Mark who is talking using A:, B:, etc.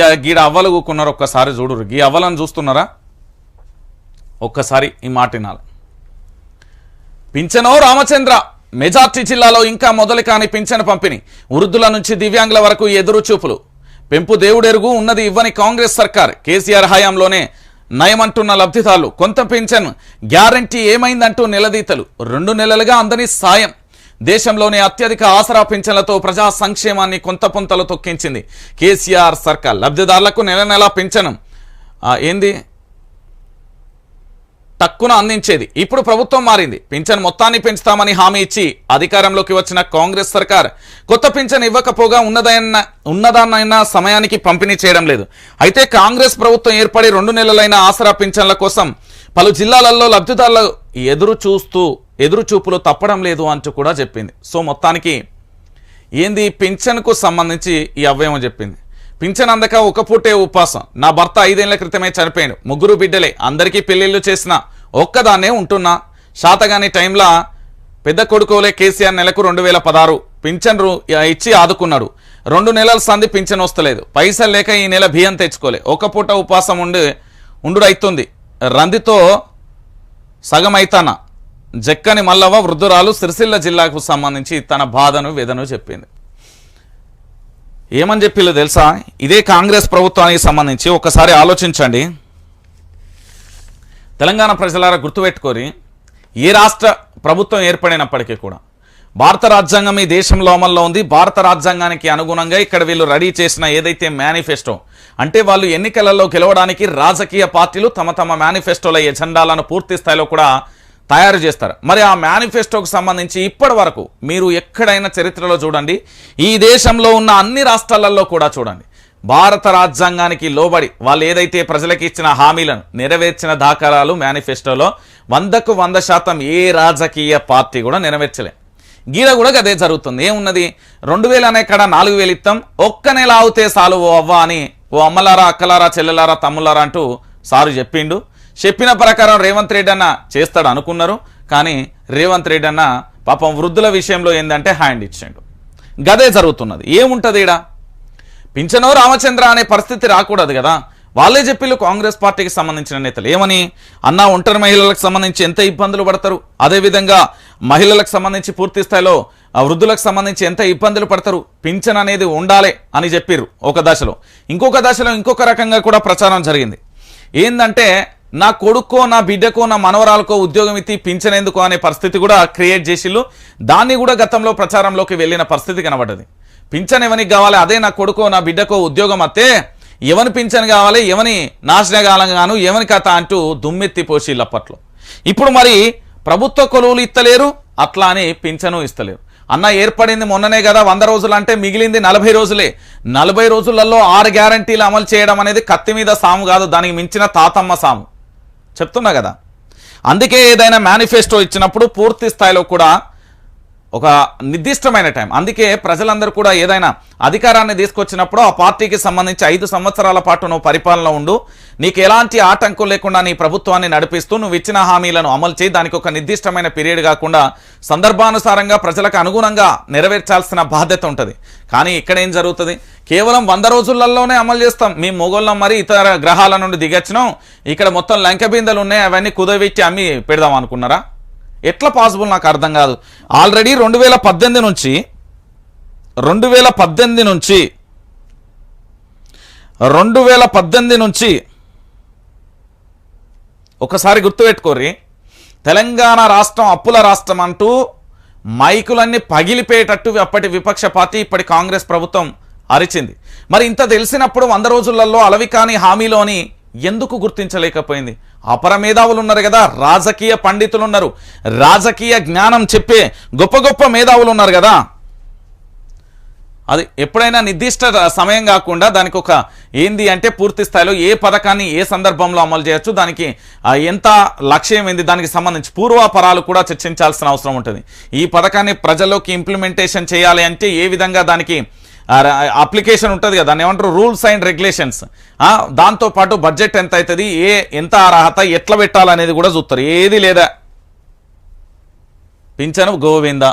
A: గీడ అవ్వలు కూకున్నారు ఒక్కసారి చూడురు గీ అవ్వలను చూస్తున్నారా? ఒక్కసారి ఈ మాట వినాలి. పింఛనో రామచంద్ర మెజార్టీ జిల్లాలో ఇంకా మొదలు కాని పింఛను పంపిణీ. వృద్ధుల నుంచి దివ్యాంగుల వరకు ఎదురు చూపులు పెంపు దేవుడెరుగు ఉన్నది ఇవ్వని కాంగ్రెస్ సర్కార్. కేసీఆర్ హయాంలోనే నయమంటున్న లబ్ధిదారులు. కొంత పింఛన్ గ్యారంటీ ఏమైందంటూ నిలదీతలు. రెండు నెలలుగా అందని సాయం. దేశంలోనే అత్యధిక ఆసరా పింఛన్లతో ప్రజా సంక్షేమాన్ని కొంత పొంతలు తొక్కించింది. కేసీఆర్ సర్కార్ లబ్ధిదారులకు నెల నెలా పింఛనం. ఏంది? టక్కున అందించేది. ఇప్పుడు ప్రభుత్వం మారింది. పింఛన్ మొత్తాన్ని పెంచుతామని హామీ ఇచ్చి అధికారంలోకి వచ్చిన కాంగ్రెస్ సర్కార్ కొత్త పింఛన్ ఇవ్వకపోగా ఉన్నదైన ఉన్నదాన్నైనా సమయానికి పంపిణీ చేయడం లేదు. అయితే కాంగ్రెస్ ప్రభుత్వం ఏర్పడి రెండు నెలలైన ఆసరా పింఛన్ల కోసం పలు జిల్లాలలో లబ్ధిదారులు ఎదురు చూస్తూ ఎదురుచూపులు తప్పడం లేదు అంటూ కూడా చెప్పింది. సో మొత్తానికి ఏంది పింఛన్కు సంబంధించి ఈ అవ్వయమో చెప్పింది. పింఛన్ అందక ఒక పూటే ఉపాసం. నా భర్త ఐదేళ్ళ క్రితమే చనిపోయాడు. ముగ్గురు బిడ్డలే. అందరికీ పెళ్ళిళ్ళు చేసిన ఒక్కదాన్నే ఉంటున్నా. శాతగాని టైంలో పెద్ద కొడుకోలే కేసీఆర్ నెలకు రెండు వేల పదహారు పింఛన్ ఇచ్చి ఆదుకున్నాడు. రెండు నెలల సంది పింఛన్ వస్తలేదు. పైసలు లేక ఈ నెల బియ్యం తెచ్చుకోలే. ఒక పూట ఉపాసం ఉండి ఉండుడైతుంది. రందితో సగం అయితానా జక్కని మల్లవ్వ వృద్ధురాలు సిరిసిల్ల జిల్లాకు సంబంధించి తన బాధను వేదను చెప్పింది. ఏమని చెప్పిల్లు తెలుసా? ఇదే కాంగ్రెస్ ప్రభుత్వానికి సంబంధించి ఒకసారి ఆలోచించండి. తెలంగాణ ప్రజలారా గుర్తుపెట్టుకొని ఏ రాష్ట్ర ప్రభుత్వం ఏర్పడినప్పటికీ కూడా భారత రాజ్యాంగం ఈ దేశంలో అమల్లో ఉంది. భారత రాజ్యాంగానికి అనుగుణంగా ఇక్కడ వీళ్ళు రెడీ చేసిన ఏదైతే మేనిఫెస్టో అంటే వాళ్ళు ఎన్నికలలో గెలవడానికి రాజకీయ పార్టీలు తమ తమ మేనిఫెస్టోల ఎజెండాలను పూర్తి స్థాయిలో కూడా తయారు చేస్తారు. మరి ఆ మేనిఫెస్టోకు సంబంధించి ఇప్పటి వరకు మీరు ఎక్కడైనా చరిత్రలో చూడండి ఈ దేశంలో ఉన్న అన్ని రాష్ట్రాలలో కూడా చూడండి. భారత రాజ్యాంగానికి లోబడి వాళ్ళు ఏదైతే ప్రజలకి ఇచ్చిన హామీలను నెరవేర్చిన దాఖలాలు మేనిఫెస్టోలో వందకు వంద శాతం ఏ రాజకీయ పార్టీ కూడా నెరవేర్చలే. గీడ కూడా అదే జరుగుతుంది. ఏమున్నది? రెండు వేలు అనే కాడ నాలుగు వేలు ఇస్తాం ఒక్క నెల అవుతే చాలు ఓ అవ్వ అని ఓ అమ్మలారా అక్కలారా చెల్లెలారా తమ్ములారా అంటూ సారు చెప్పిండు. చెప్పిన ప్రకారం రేవంత్ రెడ్డి అన్న చేస్తాడు అనుకున్నారు. కానీ రేవంత్ రెడ్డి అన్న పాపం వృద్ధుల విషయంలో ఏంటంటే హ్యాండ్ ఇచ్చాడు. గదే జరుగుతున్నది. ఏముంటది ఈడ? పింఛనో రామచంద్ర అనే పరిస్థితి రాకూడదు కదా. వాళ్ళే చెప్పిళ్ళు కాంగ్రెస్ పార్టీకి సంబంధించిన నేతలు ఏమని? అన్నా ఒంటరి మహిళలకు సంబంధించి ఎంత ఇబ్బందులు పడతారు? అదేవిధంగా మహిళలకు సంబంధించి పూర్తి స్థాయిలో ఆ వృద్ధులకు సంబంధించి ఎంత ఇబ్బందులు పడతారు? పింఛన్ అనేది ఉండాలి అని చెప్పిర్రు ఒక దశలో. ఇంకొక దశలో ఇంకొక రకంగా కూడా ప్రచారం జరిగింది. ఏంటంటే నా కొడుకో నా బిడ్డకో నా మనవరాలకో ఉద్యోగం ఇచ్చి పింఛన్ ఎందుకో అనే పరిస్థితి కూడా క్రియేట్ చేసిళ్ళు. దాన్ని కూడా గతంలో ప్రచారంలోకి వెళ్ళిన పరిస్థితి కనబడ్డది. పింఛన్ ఎవనికి కావాలి అదే నా కొడుకో నా బిడ్డకో ఉద్యోగం అత్తే ఎవని పింఛన్ కావాలి ఎవని నాశనకాలం గాను ఎవని కథ అంటూ దుమ్మెత్తి పోసిళ్ళు అప్పట్లో. ఇప్పుడు మరి ప్రభుత్వ కొలువులు ఇస్తలేరు అట్లా అని పింఛను ఇస్తలేరు. అన్న ఏర్పడింది మొన్ననే కదా వంద రోజులు అంటే మిగిలింది నలభై రోజులే. నలభై రోజులలో ఆరు గ్యారంటీలు అమలు చేయడం అనేది కత్తి మీద సాము కాదు దానికి మించిన తాతమ్మ సాము. చెప్తున్నా కదా. అందుకే ఏదైనా మేనిఫెస్టో ఇచ్చినప్పుడు పూర్తి స్థాయిలో కూడా ఒక నిర్దిష్టమైన టైం. అందుకే ప్రజలందరూ కూడా ఏదైనా అధికారాన్ని తీసుకొచ్చినప్పుడు ఆ పార్టీకి సంబంధించి ఐదు సంవత్సరాల పాటు నువ్వు పరిపాలన ఉండు. నీకు ఎలాంటి ఆటంకం లేకుండా నీ ప్రభుత్వాన్ని నడిపిస్తూ నువ్వు ఇచ్చిన హామీలను అమలు చేయి. దానికి ఒక నిర్దిష్టమైన పీరియడ్ కాకుండా సందర్భానుసారంగా ప్రజలకు అనుగుణంగా నెరవేర్చాల్సిన బాధ్యత ఉంటుంది. కానీ ఇక్కడ ఏం జరుగుతుంది? కేవలం వంద రోజులలోనే అమలు చేస్తాం. మీ మొగోళ్ళం మరి ఇతర గ్రహాల నుండి దిగచ్చినాం. ఇక్కడ మొత్తం లంక బిందెలు ఉన్నాయి. అవన్నీ కుదవిచ్చి అమ్మి పెడదాం అనుకున్నారా? ఎట్లా పాసిబుల్ నాకు అర్థం కాదు. ఆల్రెడీ రెండు వేల పద్దెనిమిది నుంచి రెండు వేల పద్దెనిమిది నుంచి రెండు వేల పద్దెనిమిది నుంచి ఒకసారి గుర్తుపెట్టుకోర్రి. తెలంగాణ రాష్ట్రం అప్పుల రాష్ట్రం అంటూ మైకులన్నీ పగిలిపోయేటట్టు అప్పటి విపక్ష పార్టీ ఇప్పటి కాంగ్రెస్ ప్రభుత్వం అరిచింది. మరి ఇంత తెలిసినప్పుడు వంద రోజులలో అలవికాని హామీలోని ఎందుకు గుర్తించలేకపోయింది? అపర మేధావులు ఉన్నారు కదా రాజకీయ పండితులు ఉన్నారు రాజకీయ జ్ఞానం చెప్పే గొప్ప గొప్ప మేధావులు ఉన్నారు కదా. అది ఎప్పుడైనా నిర్దిష్ట సమయం కాకుండా దానికి ఒక ఏంది అంటే పూర్తి స్థాయిలో ఏ పథకాన్ని ఏ సందర్భంలో అమలు చేయొచ్చు దానికి ఎంత లక్ష్యం ఏంది దానికి సంబంధించి పూర్వాపరాలు కూడా చర్చించాల్సిన అవసరం ఉంటుంది. ఈ పథకాన్ని ప్రజల్లోకి ఇంప్లిమెంటేషన్ చేయాలి అంటే ఏ విధంగా దానికి అప్లికేషన్ ఉంటుంది కదా దాన్ని ఏమంటారు? Rules and regulations. దాంతో పాటు బడ్జెట్ ఎంత అవుతుంది ఏ ఎంత అర్హత ఎట్లా పెట్టాలనేది కూడా చూస్తారు ఏది లేదా? పింఛను గోవింద.